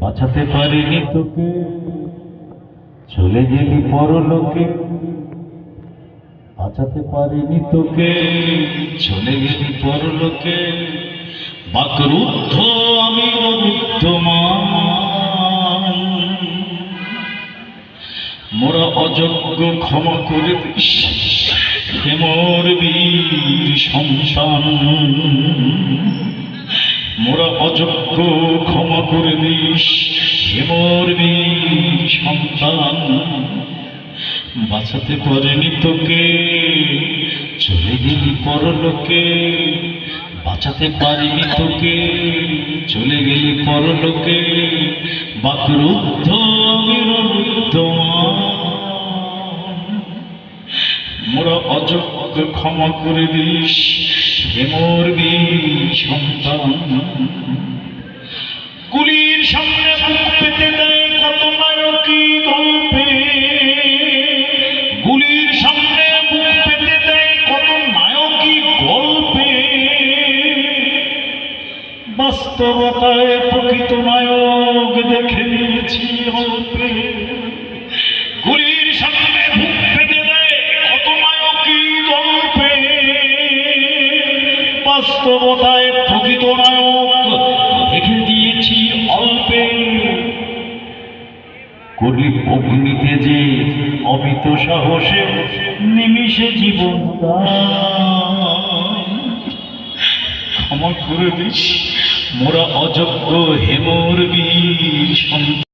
বাঁচাতে পারিনি তোকে চলে গেলি পরলোকে। বাঁচাতে পারিনি তোকে চলে গেলি পরলোকে। বাকরুদ্ধ মোরা অযোগ্য ক্ষমা করে দিস। হে মোর বীর সন্তান। মোরা অযোগ্য ক্ষমা করে দিস। হে মোর বীর সন্তান। বাঁচাতে পারেনি তোকে, চলে গেলি পরলোকে। বাঁচাতে পারিনি তোকে, চলে গেলি পরলোকে। বাকরুদ্ধ মোরা অযোগ্য ক্ষমা করে দিস, হে মোর বীর সন্তান। গুলির সামনে বুক পেতে দেয় কত নায়কী গল্পে। গুলির সামনে পেতে দেয় কত নায়কী গল্পে। বাস্তবতায় প্রকৃত নায়ক দেখে নিয়েছি অল্পে। বাস্তবতায় প্রকৃত নায়ক দেখে দিয়েছি অল্পে করি অগ্নিতে যে অমিত সাহসে নিমিষে জীবন। ক্ষমা করে দিস, মোরা অযোগ্য হেমর সন্তান